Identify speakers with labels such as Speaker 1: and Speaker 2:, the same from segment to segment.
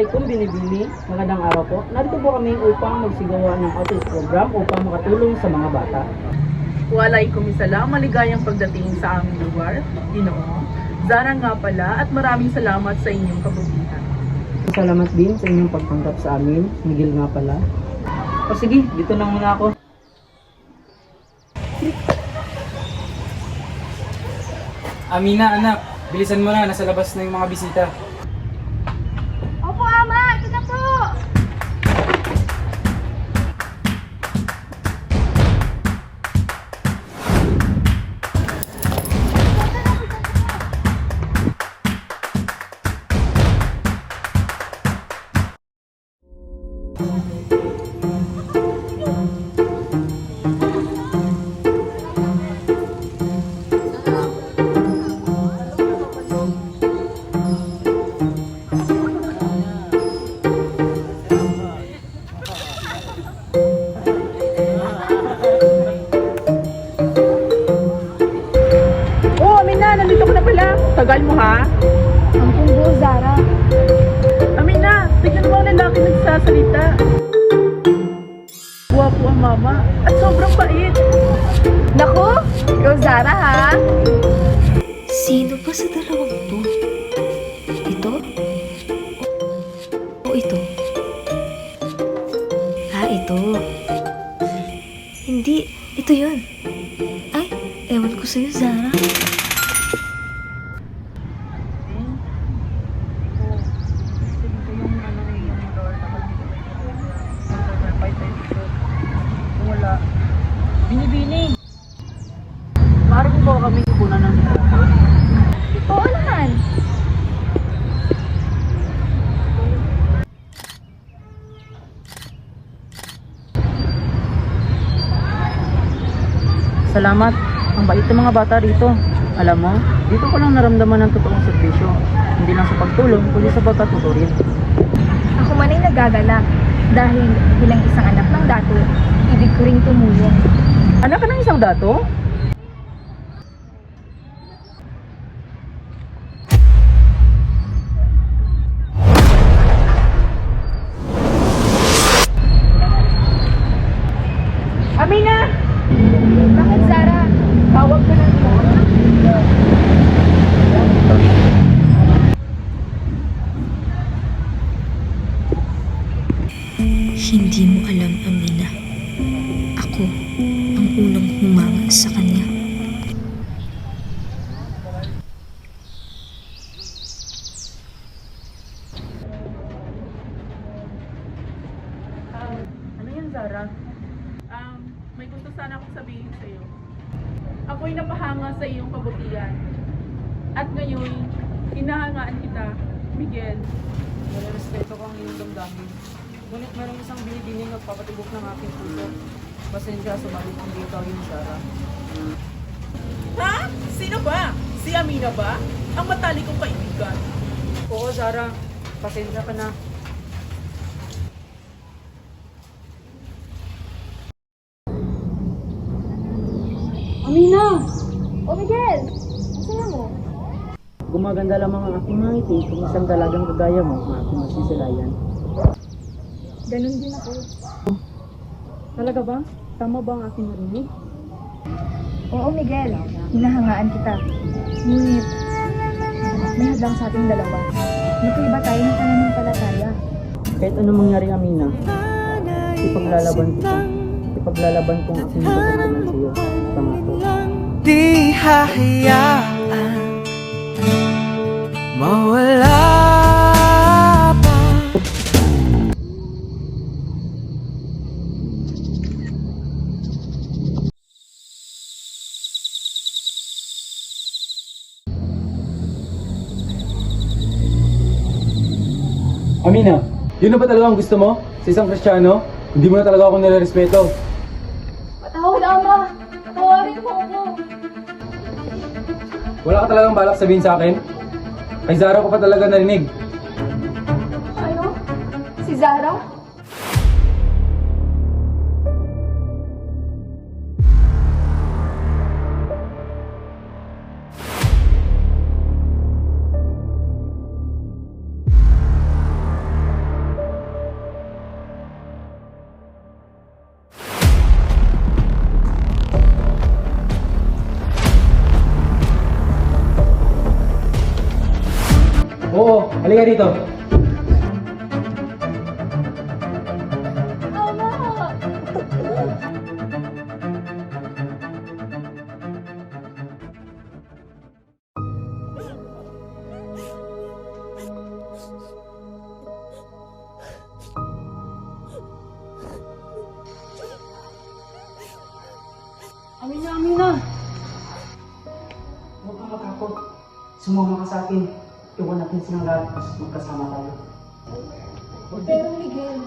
Speaker 1: Assalamualaikum Binibini, magandang araw po. Narito po kami upang magsigawa ng outreach program upang makatulong sa mga bata.
Speaker 2: Walaikum salam, maligayang pagdating sa aming lugar, Ginoo. Zara nga pala at maraming salamat sa inyong kabutihan.
Speaker 1: Salamat din sa inyong pagtanggap sa amin. Miguel nga pala. O sige, dito na muna ako.
Speaker 3: Amina, anak, bilisan mo na, nasa labas na yung mga bisita.
Speaker 2: Nagsasalita. Guwapo ang mama at sobrang bait.
Speaker 4: Naku! Ikaw, Zara, ha?
Speaker 5: Sino ba sa dalawang to? Ito? O ito? Ah, ito. Hindi, ito yun. Ay, ewan ko sa'yo, Zara.
Speaker 2: Wala. Binibini. Maaari ko
Speaker 4: Oo naman.
Speaker 1: Salamat. Ang bait ng mga bata rito. Alam mo, dito ko lang naramdaman ng totoong serbisyo. Hindi lang sa pagtulong, kundi sa pagkatuturin.
Speaker 4: Ako man ay nagagalak. Dahil bilang isang anak ng dato, ibig ko ring tumulong.
Speaker 1: Anak ka ng isang dato?
Speaker 5: Hindi mo alam, Amina. Ako ang unang humanga sa kanya.
Speaker 2: Ano yan, Zara? Um, may gusto sana akong sabihin sa iyo. Ako'y napahanga sa iyong kabutihan. At ngayon, hinahangaan kita, Miguel.
Speaker 1: Respeto ko ang iyong damdamin. Ngunit merong isang binibining nagpapatibok ng aking puso. Pasensya, sumalit hindi ikaw yung Sarah.
Speaker 2: Ha? Sino ba? Si Amina ba? Ang matalik kong kaibigan.
Speaker 1: Oo, Sarah. Pasensya ka na.
Speaker 4: Amina! O, Miguel! Masaya mo?
Speaker 1: Gumaganda lamang ang aking mga ngiti kung isang dalagang kagaya mo ang aking masisilayan.
Speaker 4: Ganon din ako.
Speaker 1: Talaga ba? Tama ba ang aking narinig?
Speaker 4: Oo, Miguel. Hinahangaan kita. Ngunit, may hadlang sa ating dalawa. Magkaiba tayo ng pananampalataya.
Speaker 1: Kahit anong mangyari, Amina, ipaglalaban ko. Ipaglalaban ko ang aking pagkakulan sa iyo. Pangako.
Speaker 6: Di hahayaan
Speaker 3: Amina, yun na ba talaga ang gusto mo? Sa isang kristyano? Hindi mo na talaga ako nire-respeto.
Speaker 4: Patawad, Ama! Tawarin mo ako!
Speaker 3: Wala ka talagang balak sabihin sa akin? Kay Zara ko pa talaga narinig.
Speaker 4: Ano? Si Zara?
Speaker 3: Halika dito.
Speaker 1: Amin na, amin na! Huwag kang matakot. Sumama ka sa akin. Iwan natin silang lahat at magkasama tayo.
Speaker 4: Pero Miguel,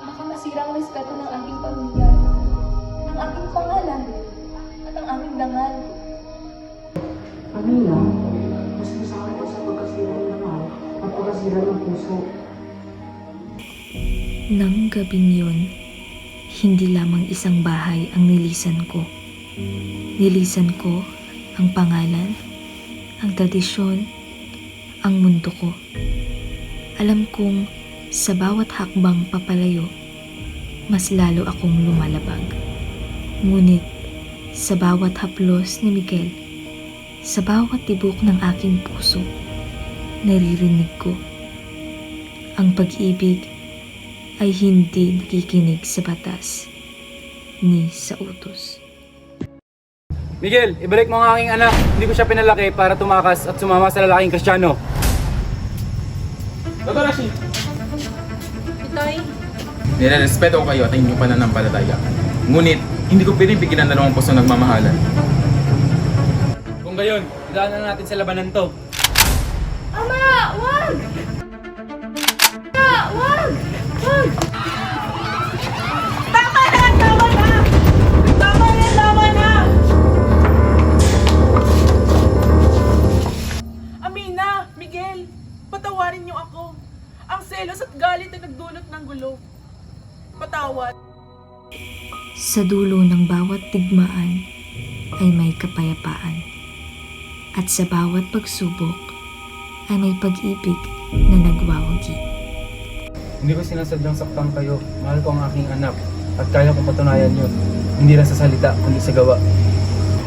Speaker 4: baka masira ang respeto ng aking pamilya, ng aking pangalan, at ang aming dangal.
Speaker 1: Amina, mas masakit ko sa pagkasira ng mahal at pagkasira ng puso.
Speaker 5: Nang gabing yun, hindi lamang isang bahay ang nilisan ko. Nilisan ko ang pangalan, ang tradisyon, ang mundo ko. Alam kong sa bawat hakbang papalayo, mas lalo akong lumalabag. Ngunit sa bawat haplos ni Miguel, sa bawat tibok ng aking puso, naririnig ko ang pag-ibig ay hindi nakikinig sa batas ni sa utos.
Speaker 3: Miguel, ibalik mo ang aking anak. Hindi ko siya pinalaki para tumakas at sumama sa lalaking kristyano. Dr. Rashid!
Speaker 2: Itoy,
Speaker 7: Nirerespeto ko kayo at inyong pananampalataya. Ngunit, hindi ko pinipigil ang dalawang puso nagmamahalan.
Speaker 3: Kung gayon, idaan na natin sa labanan to.
Speaker 2: Tama
Speaker 5: Sa dulo ng bawat digmaan ay may kapayapaan. At sa bawat pagsubok ay may pag-ibig na nagwawagi.
Speaker 3: Hindi ko sinasadyang saktan kayo. Mahal ko ang aking anak. At kaya kong patunayan yun. Hindi lang sa salita, kundi sa gawa.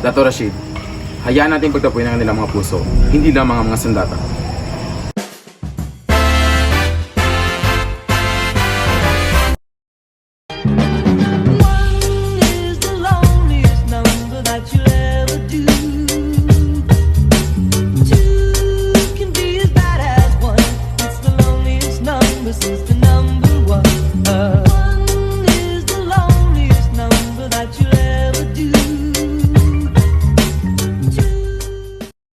Speaker 7: Dato Rashid, hayaan natin pagtapuin ang kanilang mga puso, hindi lang mga mga sandata.